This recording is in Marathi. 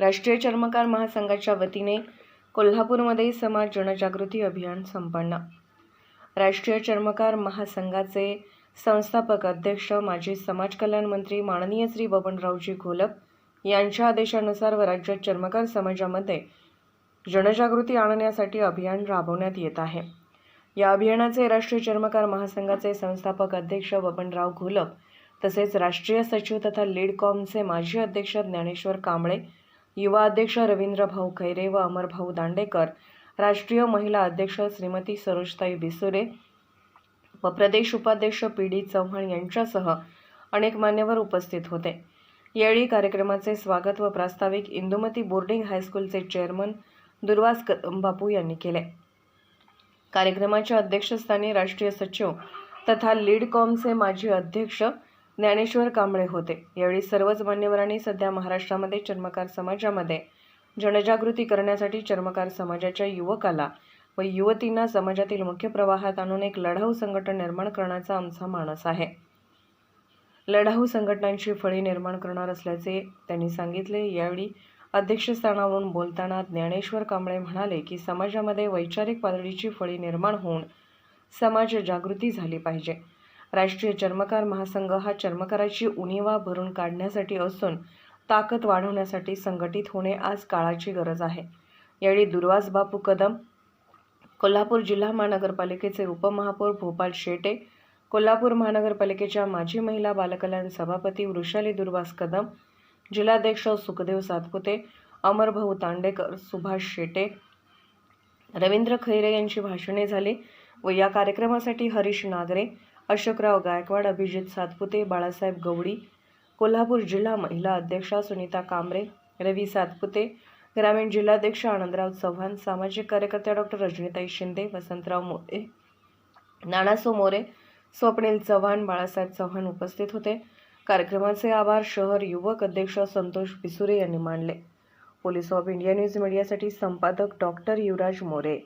राष्ट्रीय चर्मकार महासंघाच्या वतीने कोल्हापूरमध्ये समाज जनजागृती अभियान संपन्न. राष्ट्रीय चर्मकार महासंघाचे संस्थापक अध्यक्ष माजी समाज कल्याण मंत्री माननीय श्री बबनरावजी घोलप यांच्या आदेशानुसार व राज्यात चर्मकार समाजामध्ये जनजागृती आणण्यासाठी अभियान राबवण्यात येत आहे. या अभियानाचे राष्ट्रीय चर्मकार महासंघाचे संस्थापक अध्यक्ष बबनराव घोलप तसेच राष्ट्रीय सचिव तथा लीड कॉमचे माजी अध्यक्ष ज्ञानेश्वर कांबळे युवा अध्यक्ष रवींद्रभाऊ खैरे व अमरभाऊ दांडेकर राष्ट्रीय महिला अध्यक्ष श्रीमती सरोजताई बिसुरे व प्रदेश उपाध्यक्ष पी डी चव्हाण यांच्यासह अनेक मान्यवर उपस्थित होते. यावेळी कार्यक्रमाचे स्वागत व प्रास्ताविक इंदुमती बोर्डिंग हायस्कूलचे चेअरमन दुर्वास कदम बापू यांनी केले. कार्यक्रमाच्या अध्यक्षस्थानी राष्ट्रीय सचिव तथा लीड कॉमचे माजी अध्यक्ष ज्ञानेश्वर कांबळे होते. यावेळी सर्वच मान्यवरांनी सध्या महाराष्ट्रामध्ये चर्मकार समाजामध्ये जनजागृती करण्यासाठी चर्मकार समाजाच्या युवकाला व युवतींना समाजातील मुख्य प्रवाहात आणून एक लढाऊ संघटन निर्माण करण्याचा आमचा मानस आहे. लढाऊ संघटनांची फळी निर्माण करणार असल्याचे त्यांनी सांगितले. यावेळी अध्यक्षस्थानावरून बोलताना ज्ञानेश्वर कांबळे म्हणाले की समाजामध्ये वैचारिक पातळीची फळी निर्माण होऊन समाज जागृती झाली पाहिजे. राष्ट्रीय चर्मकार महासंघ हा चर्मकाराची उणीवा भरून काढण्यासाठी असून ताकद वाढवण्यासाठी संघटित होणे आज काळाची गरज आहे. यावेळी दुर्वास बापू कदम कोल्हापूर जिल्हा महानगरपालिकेचे उपमहापौर भोपाल शेटे कोल्हापूर महानगरपालिकेच्या माजी महिला बालकल्याण सभापती वृषाली दुर्वास कदम जिल्हाध्यक्ष सुखदेव सातपुते अमरभाऊ तांडेकर सुभाष शेटे रवींद्र खैरे यांची भाषणे झाली व या कार्यक्रमासाठी हरीश नागरे अशोकराव गायकवाड अभिजित सातपुते बाळासाहेब गवडी कोल्हापूर जिल्हा महिला अध्यक्षा सुनीता कांबरे रवी सातपुते ग्रामीण जिल्हाध्यक्ष आनंदराव चव्हाण सामाजिक कार्यकर्त्या डॉक्टर रजनीताई शिंदे वसंतराव मोरे नानासो मोरे स्वप्नील चव्हाण बाळासाहेब चव्हाण उपस्थित होते. कार्यक्रमाचे आभार शहर युवक अध्यक्ष संतोष पिसुरे यांनी मानले. पोलीस ऑफ इंडिया न्यूज मीडियासाठी संपादक डॉक्टर युवराज मोरे.